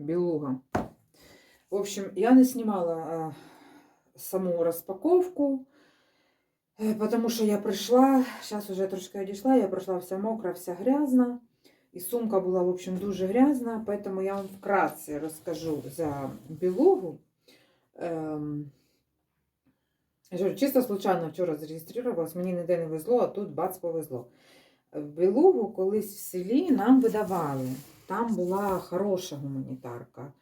Белуга. В общем, я не снимала саму розпаковку, е, потому що я прийшла, зараз уже трошки одійшла, я прийшла вся мокра, вся грязна. І сумка була, в общем, дуже грязна, поэтому я вам вкратце розкажу за білугу. Ем, чисто случайно вчора зареєструвалась, мені ніде не везло, а тут бац повезло. В Білугу колись в селі нам видавали. Там була хороша гуманітарка.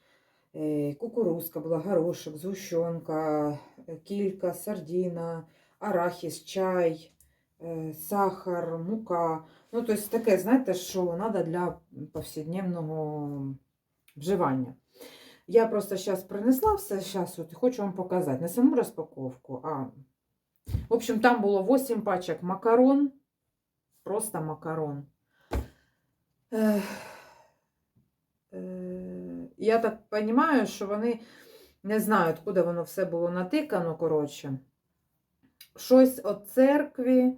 Е, Кукурузка була, горошок, згущенка, е, кілька, сардіна, арахіс, чай, е, сахар, мука. Ну, тобто таке, знаєте, що треба для повсякденного вживання. Я просто зараз принесла все, зараз от хочу вам показати. Не саму розпаковку, а. В общем, там було 8 пачок макарон. Просто макарон. Ех, Я так розумію, що вони не знають, куди воно все було натикано, коротше. Щось від церкви,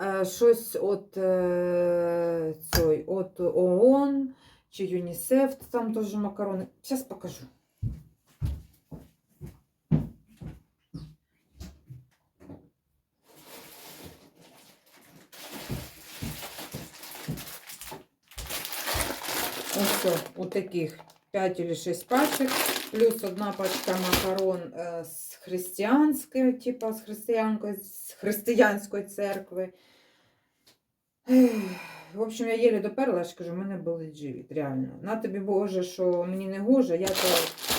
е, щось від цей, от ООН чи ЮНІСЕФ, там теж макарони. Зараз покажу. Ось у таких 5 или 6 пачек, плюс одна пачка макарон е, з християнської, типа з християнської, з християнської церкви. В общем, я єлі доперла, я кажу, в мене болить живіт, реально. На тобі Боже, що мені не гоже, я то,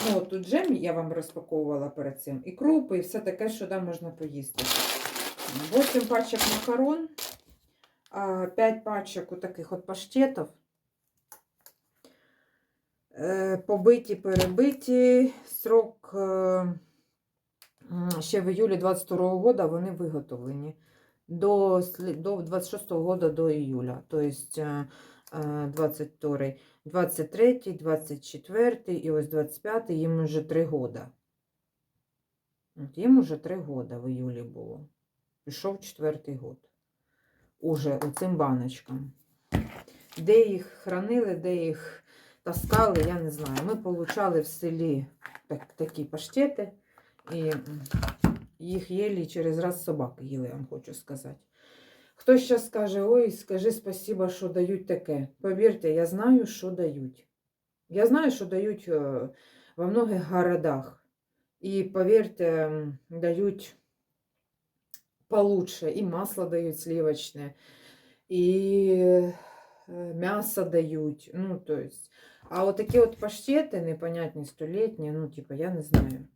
ну, тут джем я вам розпаковувала перед цим, і крупи, і все таке, що там можна поїсти. 8 пачок макарон, 5 пачок таких от паштетів. Е, побиті, перебиті. Срок е, ще в июлі 22 года вони виготовлені. До, до 26 года до июля. То есть е, е, 22, 23, 24 і ось 25 їм вже 3 года. От їм уже 3 года в июлі було. Пішов четвертий год. Уже оцим баночкам. Де їх хранили, де їх таскали, я не знаю. Ми получали в селі так, такі паштети, і їх їли через раз собаки їли, я вам хочу сказати. Хтось зараз скаже, ой, скажи спасіба, що дають таке. Повірте, я знаю, що дають. Я знаю, що дають е, во многих городах. І повірте, дають получше. І масло дають сливочне, і м'ясо дають. Ну, то есть. А от такі от паштети непонятні, столітні, ну, типу, я не знаю.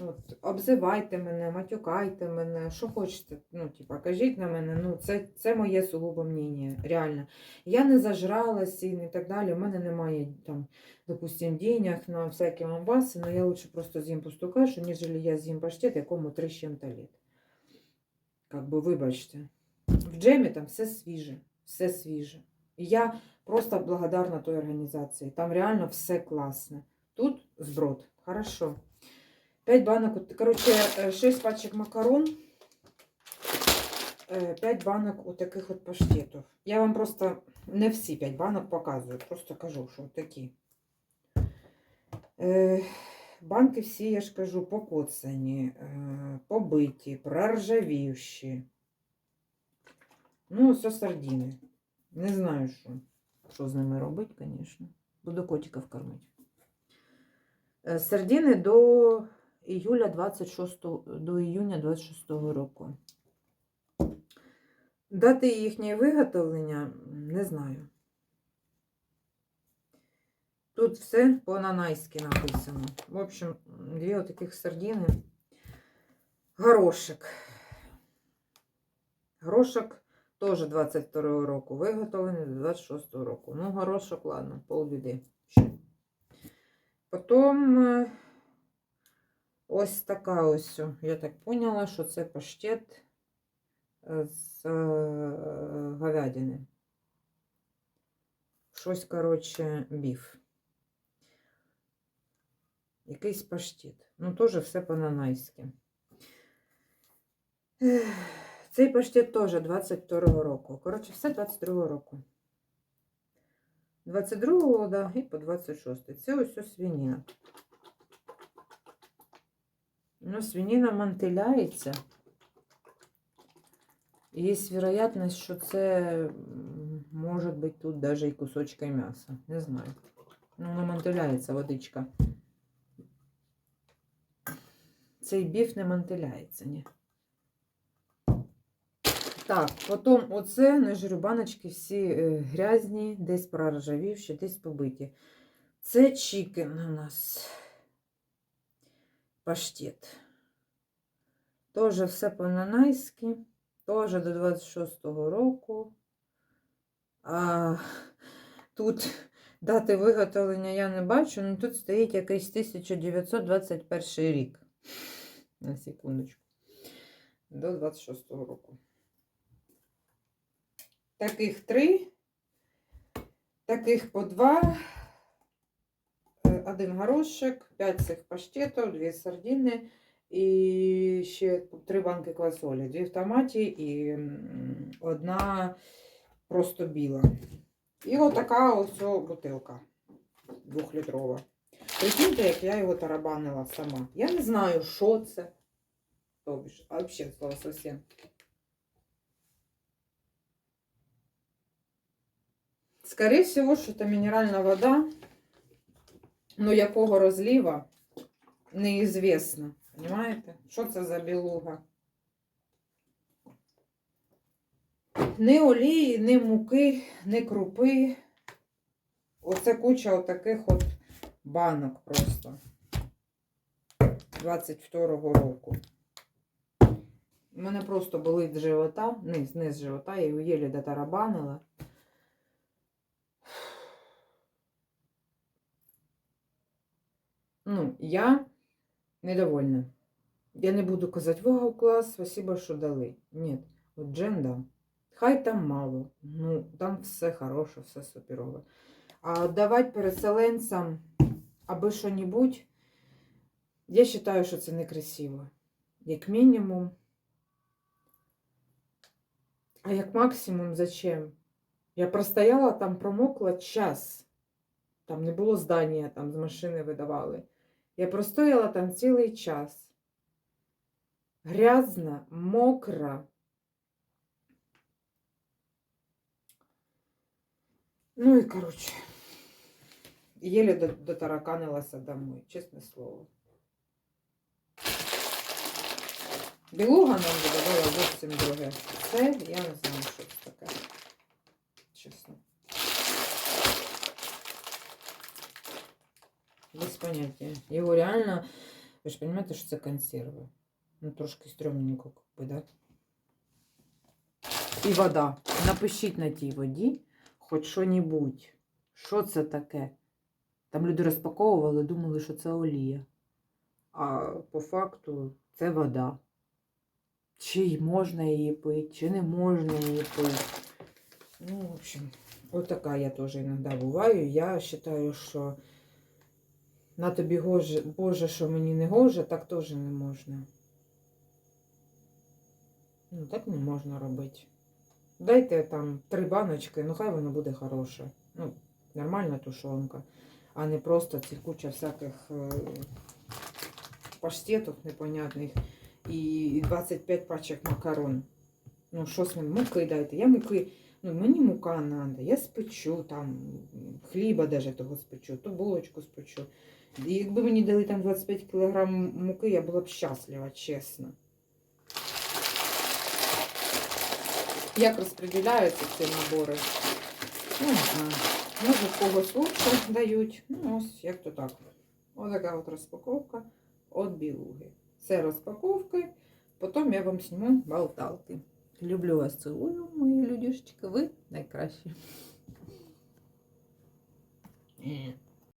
От, обзивайте мене, матюкайте мене, що хочете. Ну, типу, кажіть на мене, ну, це, це моє сугубо мнення, реально. Я не зажралась і не так далі. У мене немає там, допустим, денег на всякі мамбаси, але я лучше просто з'їм пусту кашу, ніж я з'їм паштет, якому 3 з чим-то літ. Как би, вибачте. В джемі там все свіже, все свіже. І я просто благодарна той організації. Там реально все класне. Тут зброд. Хорошо. 5 банок, от- короче, 6 пачек макарон, 5 банок от таких от паштетів. Я вам просто не всі 5 банок показую, просто кажу, що такі. Е, Банки всі, я ж кажу, покоцані, е, побиті, проржавівші. Ну, ось сардіни. Не знаю, що, що з ними робити, звісно. Буду котиків кормити. Е, Сардіни до іюля 26, до іюня 26 року. Дати їхнє виготовлення не знаю. Тут все по-нанайськи написано. В общем, дві отаких сардіни. Горошек. Горошок теж 22 року. Виготовлений до 26 року. Ну, горошок, ладно, полбіди. Потім е, ось така ось. Я так поняла, що це паштет е, з е, говядини. Щось, коротше, біф. Якийсь паштет. Ну, теж все по-нанайськи. Цей паштет теж 22-го року. Коротше, все 22-го року. 22-го да, і по 26-й. Це ось ось свинина. Ну, свинина мантиляється. Є вероятність, що це може бути тут даже і кусочки м'яса. Не знаю. Ну, воно мантиляється, водичка. Цей біф не мантиляється, ні. Так, потім оце не жрюбаночки всі е, грязні, десь проржавівші, десь побиті. Це чікен у нас. Паштет. Тоже все по-нанайськи. Тоже до 26-го року. А тут дати виготовлення я не бачу, але тут стоїть якийсь 1921 рік. На секундочку. До 26-го року. Таких три, таких по два, Е, один горошек, п'ять цих паштетів, дві сардини і ще три банки квасолі. Дві в томаті і одна просто біла. І отака ось бутилка двохлітрова. Прикиньте, як я його тарабанила сама. Я не знаю, що це. Тобі ж, а взагалі слово совсем. Скорее всего, що це мінеральна вода, ну якого розліва, неізвісно. Понимаєте? Що це за білуга? Ні олії, ні муки, ні крупи. Оце куча отаких от банок просто. 22-го року. У мене просто болить живота, низ, низ живота, я його єлі дотарабанила. Ну, я недовольна. Я не буду казати, вау, клас, спасибо, що дали. Ні, от джем да. Хай там мало. Ну, там все хороше, все суперове. А давати переселенцям аби що-небудь, я вважаю, що це некрасиво. Як мінімум. А як максимум, зачем? Я простояла там, промокла час. Там не було здання, там з машини видавали. Я простояла там цілий час. Грязна, мокра. Ну і коротше, єлі дотараканилася домой, чесне слово. Білуга нам видавала зовсім друге. Це я не знаю, що це таке. Чесно. Без поняття. Його реально, ви ж розумієте, що це консерви. Ну, трошки стрьомненько, как би, да? І вода. Напишіть на тій воді хоч що-небудь. Що це таке? Там люди розпаковували, думали, що це олія. А по факту це вода. Чи можна її пити, чи не можна її пити. Ну, в общем, от така я теж іноді буваю. Я вважаю, що на тобі гоже, Боже, що мені не гоже, так теж не можна. Ну, так не можна робити. Дайте там три баночки, ну хай воно буде хороше. Ну, нормальна тушонка, а не просто ці куча всяких е, паштетів непонятних і 25 пачок макарон. Ну, що з? Муки дайте. Я муки, ну мені мука треба, я спечу там, хліба даже того спечу, то булочку спечу. Якби мені дали там 25 кг муки, я була б щаслива, чесно. Як розподіляються ці набори? Ну, не знаю. Може, когось лучше дають. Ну, ось як то так. Ось така от розпаковка від білуги. Це розпаковки. Потім я вам зніму болталки. Люблю вас, цілую, мої людішечки. Ви найкращі. Е.